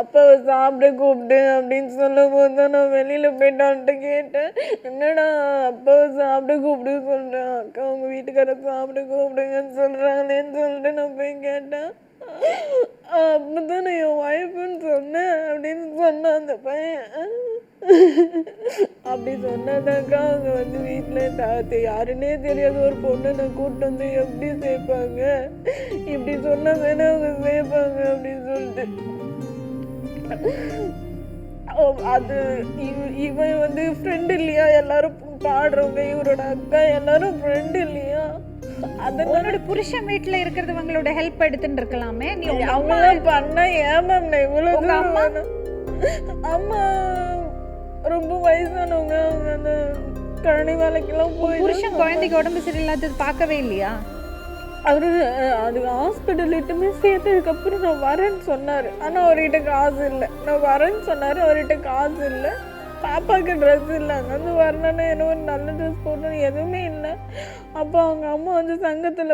அப்பாவை சாப்பிட கூப்பிட்டு அப்படின்னு சொல்லும் போது தான் நான் வெளியில் போயிட்டான்ட்டு கேட்டேன். என்னடா அப்பாவை சாப்பிட கூப்பிட்டு சொல்கிறேன் அக்கா உங்கள் வீட்டுக்கார சாப்பிட கூப்பிடுங்கன்னு சொல்கிறாங்களேன்னு சொல்லிட்டு நான் போய் கேட்டேன். அப்பதான் நான் என் ஒய்ஃப்னு சொன்னேன் அப்படின்னு சொன்னான் அந்த பையன். அப்படி சொன்னாதாக்கா அவங்க வந்து வீட்டில் யாருன்னே தெரியாத ஒரு பொண்ணை நான் கூப்பிட்டு வந்து எப்படி சேர்ப்பாங்க? இப்படி சொன்னா தானே அவங்க சேர்ப்பாங்க அப்படின்னு சொல்லிட்டு. அது இவ- இவன் வந்து ஃப்ரெண்ட் இல்லையா? எல்லாரும் பாடுறவங்க இவரோட அக்கா எல்லாரும் ஃப்ரெண்ட் இல்லையா? உன்னோட புருஷன் வீட்டுல இருக்கிறது உங்களோட ஹெல்ப் எடுத்துட்டு இருக்கலாமே. நீ அவங்களாம் பண்ணா ஏன் மேம் நான் இவ்வளவு அம்மா? அம்மா ரொம்ப வயசானவங்க அவங்க அந்த கழனி வேலைக்கெல்லாம் போய் புருஷன் குழந்தைக்கு உடம்பு சரியில்லாதது பார்க்கவே இல்லையா? அவரு அது ஹாஸ்பிட்டல் இட்டுமே சேர்த்ததுக்கப்புறம் நான் வரேன்னு சொன்னார். ஆனால் அவர்கிட்ட காசு இல்லை. நான் வரேன்னு சொன்னார் அவர்கிட்ட காசு இல்லை. பாப்பாவுக்கு ட்ரெஸ் இல்லை. அங்கேருந்து வரணும்னா என்ன ஒரு நல்ல ட்ரெஸ் போடணும் எதுவுமே இல்லை. அப்போ அவங்க அம்மா வந்து சங்கத்தில்